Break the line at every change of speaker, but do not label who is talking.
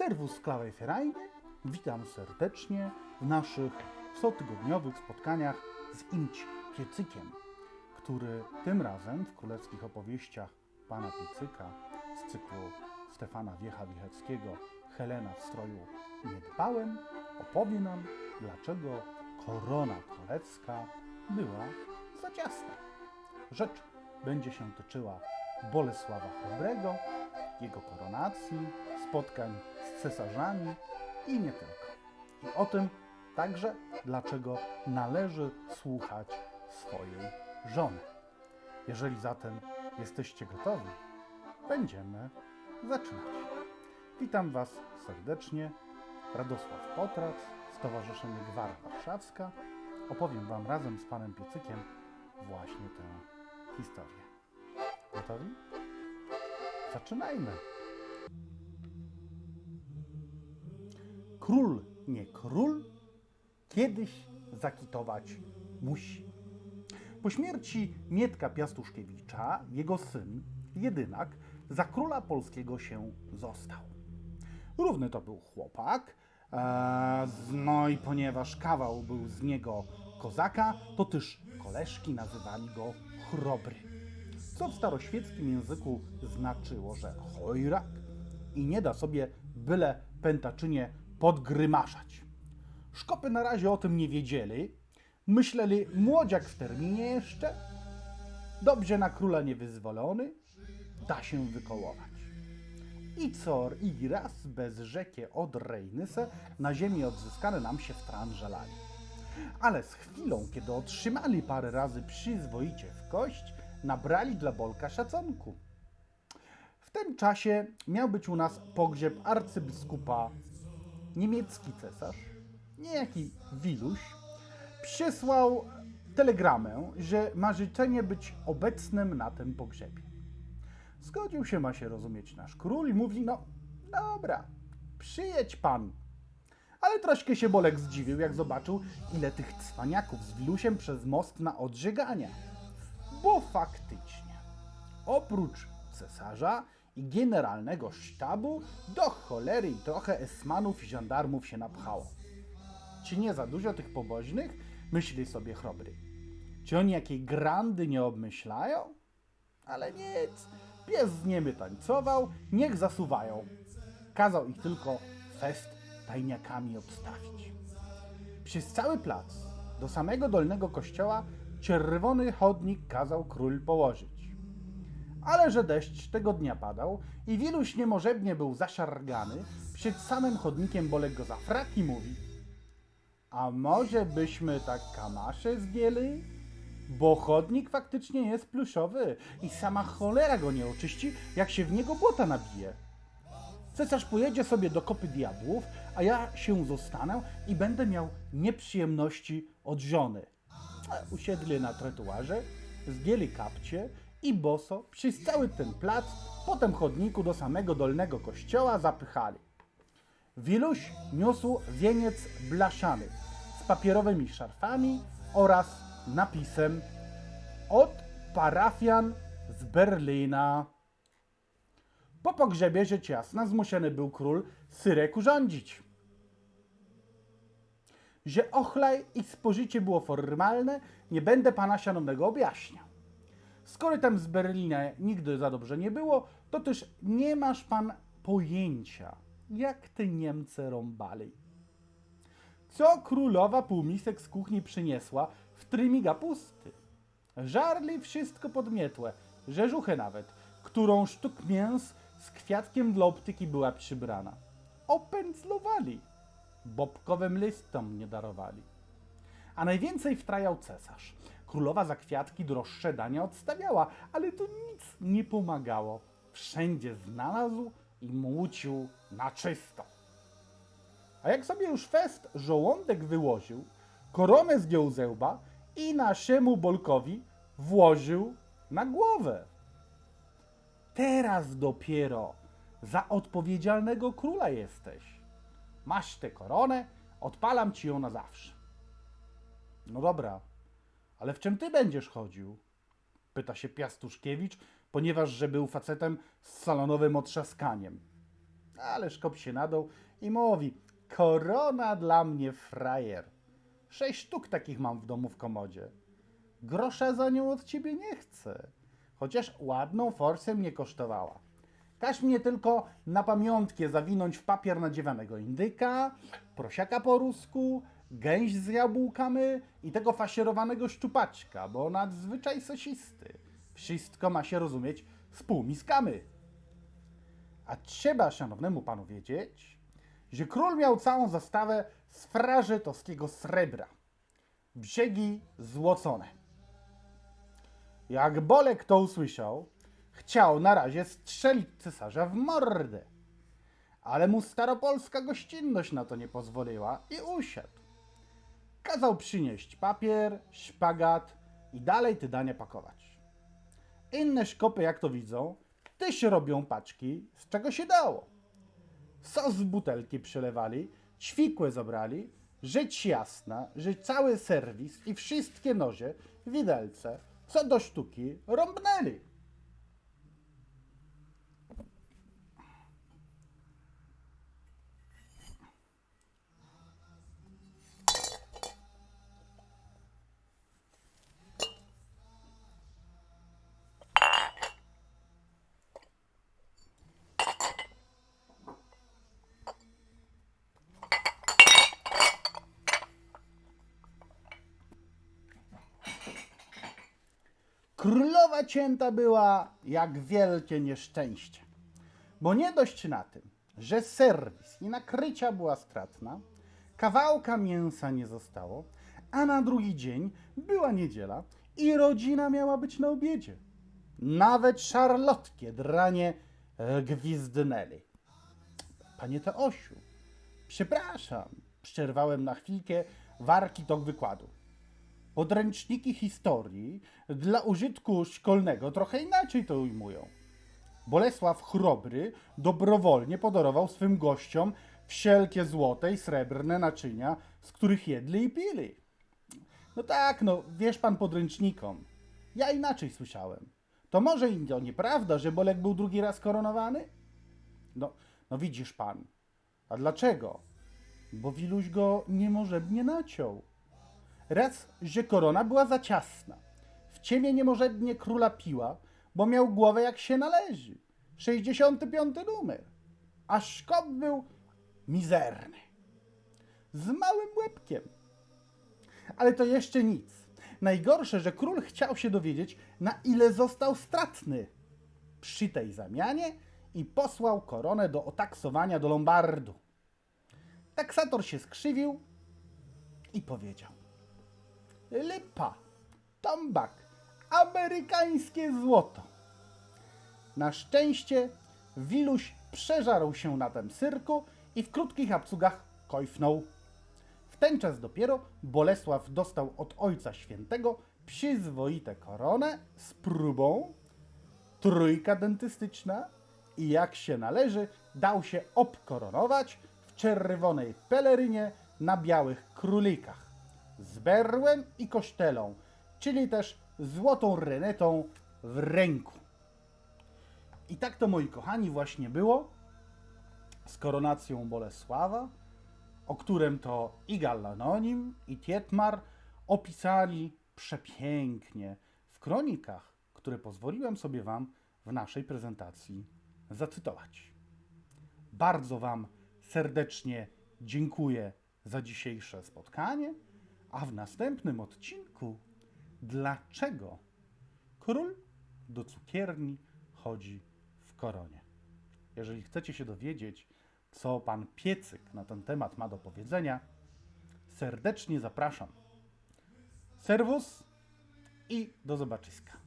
Serwus Klawej Ferajny. Witam serdecznie w naszych cotygodniowych spotkaniach z Imć Piecykiem, który tym razem w królewskich opowieściach pana Piecyka z cyklu Stefana Wiecha-Wicheckiego Helena w stroju niedbałym opowie nam, dlaczego korona królewska była za ciasna. Rzecz będzie się tyczyła Bolesława Chrobrego, jego koronacji, spotkań z cesarzami i nie tylko. I o tym także, dlaczego należy słuchać swojej żony. Jeżeli zatem jesteście gotowi, będziemy zaczynać. Witam Was serdecznie. Radosław Potrac, Stowarzyszenie Gwara Warszawska. Opowiem Wam razem z Panem Piecykiem właśnie tę historię. Gotowi? Zaczynajmy. Król nie król, kiedyś zakitować musi. Po śmierci Mietka Piastuszkiewicza, jego syn, jedynak, za króla polskiego się został. Równy to był chłopak, e, no i ponieważ kawał był z niego kozaka, to też koleżki nazywali go chrobry. Co w staroświeckim języku znaczyło, że chojrak i nie da sobie byle pętaczynie podgrymaszać. Szkopy na razie o tym nie wiedzieli. Myśleli, młodziak w terminie jeszcze, dobrze na króla niewyzwolony, da się wykołować. I cor i raz bez rzekie od Rejnyse na ziemi odzyskane nam się w tranżelali. Ale z chwilą, kiedy otrzymali parę razy przyzwoicie w kość, nabrali dla Bolka szacunku. W tym czasie miał być u nas pogrzeb arcybiskupa niemiecki cesarz, niejaki Wiluś, przysłał telegramę, że ma życzenie być obecnym na tym pogrzebie. Zgodził się, ma się rozumieć, nasz król i mówi, no dobra, przyjedź pan. Ale troszkę się Bolek zdziwił, jak zobaczył, ile tych cwaniaków z Wilusiem przez most na odżegania. Bo faktycznie, oprócz cesarza i generalnego sztabu, do cholery i trochę esmanów i żandarmów się napchało. Czy nie za dużo tych pobożnych? Myśli sobie chrobry. Czy oni jakiej grandy nie obmyślają? Ale nic, pies z niemy tańcował, niech zasuwają. Kazał ich tylko fest tajniakami obstawić. Przez cały plac, do samego dolnego kościoła, czerwony chodnik kazał król położyć. Ale że deszcz tego dnia padał i Wiluś niemożebnie był zaszargany, przed samym chodnikiem Bolek go za frak i mówi A może byśmy tak kamasze zdjęli? Bo chodnik faktycznie jest pluszowy i sama cholera go nie oczyści, jak się w niego błota nabije. Cesarz pojedzie sobie do kopy diabłów, a ja się zostanę i będę miał nieprzyjemności od żony. Usiedli na trotuarze, zdjęli kapcie i boso przez cały ten plac, potem chodniku do samego dolnego kościoła zapychali. Wiluś niósł wieniec blaszany z papierowymi szarfami oraz napisem od parafian z Berlina. Po pogrzebie rzecz jasna zmuszony był król Syrek urządzić. Że ochlaj i spożycie było formalne, nie będę pana szanownego objaśniał. Skoro tam z Berlina nigdy za dobrze nie było, to też nie masz pan pojęcia, jak te Niemcy rąbali. Co królowa półmisek z kuchni przyniesła w trymiga pusty? Żarli wszystko podmietłe, rzeżuchę nawet, którą sztuk mięs z kwiatkiem dla optyki była przybrana. Opędzlowali, bobkowym listom nie darowali. A najwięcej wtrajał cesarz. Królowa za kwiatki droższe dania odstawiała, ale to nic nie pomagało. Wszędzie znalazł i młócił na czysto. A jak sobie już fest żołądek wyłożył, koronę zdjął ze łba i naszemu Bolkowi włożył na głowę. Teraz dopiero za odpowiedzialnego króla jesteś. Masz tę koronę, odpalam ci ją na zawsze. No dobra, ale w czym ty będziesz chodził? Pyta się Piastuszkiewicz, ponieważ że był facetem z salonowym otrzaskaniem. Ale Szkop się nadał i mówi, korona dla mnie frajer. Sześć sztuk takich mam w domu w komodzie. Grosza za nią od ciebie nie chcę. Chociaż ładną forsę mnie kosztowała. Każ mnie tylko na pamiątkę zawinąć w papier nadziewanego indyka, prosiaka po rusku, gęś z jabłkami i tego faszerowanego szczupaczka, bo nadzwyczaj sosisty. Wszystko ma się rozumieć z półmiskami. A trzeba, szanownemu panu wiedzieć, że król miał całą zastawę z frażetowskiego srebra. Brzegi złocone. Jak Bolek to usłyszał, chciał na razie strzelić cesarza w mordę. Ale mu staropolska gościnność na to nie pozwoliła i usiadł. Kazał przynieść papier, szpagat i dalej te dania pakować. Inne szkopy, jak to widzą, też robią paczki, z czego się dało. Sos z butelki przelewali, ćwikłe zabrali, rzecz jasna, że cały serwis i wszystkie noże, widelce, co do sztuki, rąbnęli. Królowa cięta była jak wielkie nieszczęście. Bo nie dość na tym, że serwis i nakrycia była stratna, kawałka mięsa nie zostało, a na drugi dzień była niedziela i rodzina miała być na obiedzie. Nawet szarlotkie dranie gwizdnęli. Panie Teosiu, przepraszam, przerwałem na chwilkę warki tok wykładu. Podręczniki historii dla użytku szkolnego trochę inaczej to ujmują. Bolesław Chrobry dobrowolnie podarował swym gościom wszelkie złote i srebrne naczynia, z których jedli i pili. No tak, no wiesz pan podręcznikom. Ja inaczej słyszałem. To może i to nieprawda, że Bolek był drugi raz koronowany? No, no widzisz pan. A dlaczego? Bo Wiluś go niemożebnie naciął. Raz, że korona była za ciasna. W ciemię niemożebnie króla piła, bo miał głowę jak się należy. 65 numer. A szkop był mizerny. Z małym łebkiem. Ale to jeszcze nic. Najgorsze, że król chciał się dowiedzieć, na ile został stratny przy tej zamianie i posłał koronę do otaksowania do Lombardu. Taksator się skrzywił i powiedział: Lipa, tombak, amerykańskie złoto. Na szczęście Wiluś przeżarł się na tym cyrku i w krótkich abcugach kojfnął. W ten czas dopiero Bolesław dostał od Ojca Świętego przyzwoite koronę z próbą, trójka dentystyczna i jak się należy, dał się obkoronować w czerwonej pelerynie na białych królikach z berłem i kosztelą, czyli też złotą renetą w ręku. I tak to, moi kochani, właśnie było z koronacją Bolesława, o którym to i Gallanonim, i Tietmar opisali przepięknie w kronikach, które pozwoliłem sobie Wam w naszej prezentacji zacytować. Bardzo Wam serdecznie dziękuję za dzisiejsze spotkanie, a w następnym odcinku dlaczego król do cukierni chodzi w koronie. Jeżeli chcecie się dowiedzieć, co pan Piecyk na ten temat ma do powiedzenia, serdecznie zapraszam. Serwus i do zobaczyska.